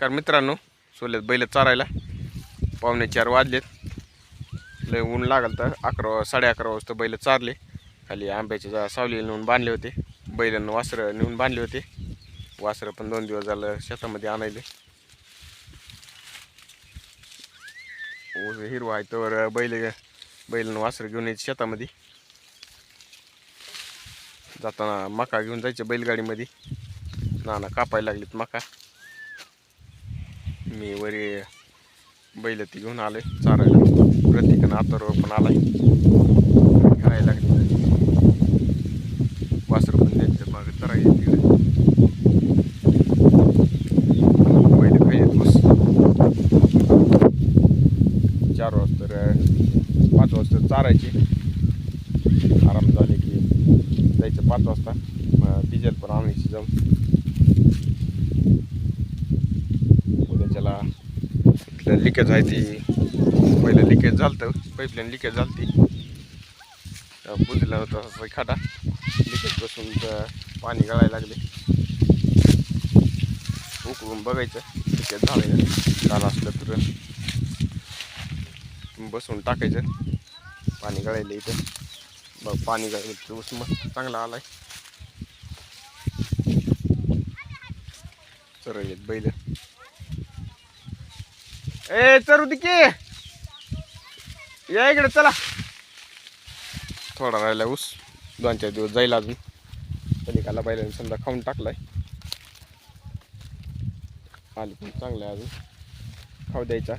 नमस्कार मित्रांनो सोल्यात बैल चारायला पावणे चार वाजलेत. लय ऊन लागल तर अकरा साडे अकरा वाजता बैल चारले. खाली आंब्याच्या जा सावलीला नेऊन बांधले होते. बैलांना वासरं नेऊन बांधले होते. वासरं पण दोन दिवस झालं शेतामध्ये आणायले. ऊस हिरवा आहे तर बैल बैलांना वासरं घेऊन यायचे शेतामध्ये. जाताना मका घेऊन जायचे बैलगाडीमध्ये. नाना कापायला लागलीत मका. मी वरी बैल ती घेऊन आलोय चारायला. प्रत्येकानं आतरवर पण आलाय. खायला लागले. वासरू पण त्यांच्या मागे चरायचे तिकडे बैल खायचे बस. चार वाजता पाच वाजता चारायचे. आराम झाले की जायचं पाच वाजता. डिझेल पण आणायची जाऊन. पाईपलाईन लिकेज आहे ती. पहिलं लिकेज झालं तर पाईपलाईन लिकेज झाली ती बुजला होता असा खाडा लिकेज बसून तर पाणी गळायला लागले. उकळून बघायचं लिकेज झालं झालं असलं तर बसून टाकायचं. पाणी गळायला इथं. बघ पाणी गळायला तर ऊस मस्त चांगला आलाय. येत बैल. ए चरू दे की या इकडे चला. थोडा राहिला ऊस. दोन चार दिवस जाईल अजून. पलिकाला बैलाने समजा खाऊन टाकलाय. आली पण चांगलं आहे अजून. खाऊ द्यायचा.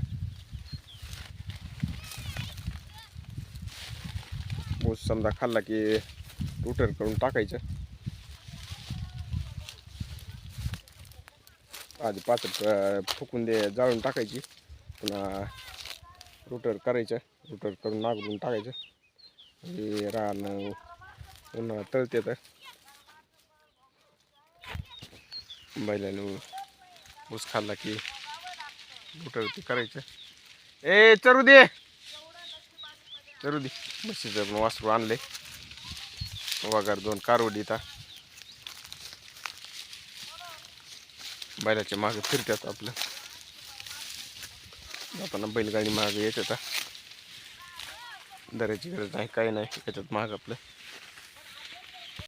ऊस समजा खाल्ला की टुटर करून टाकायचं. आधी पाच फुकून दे जाळून टाकायची. पुन्हा रोटर करायचं. रोटर करून नागरून टाकायचं. म्हणजे रान पुन्हा तळते तर बैलानं ऊस खाल्ला की रोटर ते करायचं. ए चरू दे. चरू दे. म्हशीचं पण वासरू आणले वगार दोन कारवडी इथं बैलाच्या मागे फिरतात आपलं. जाताना बैलगाडी मागे येत होता. दऱ्याची गरज नाही काही नाही याच्यात माग आपलं.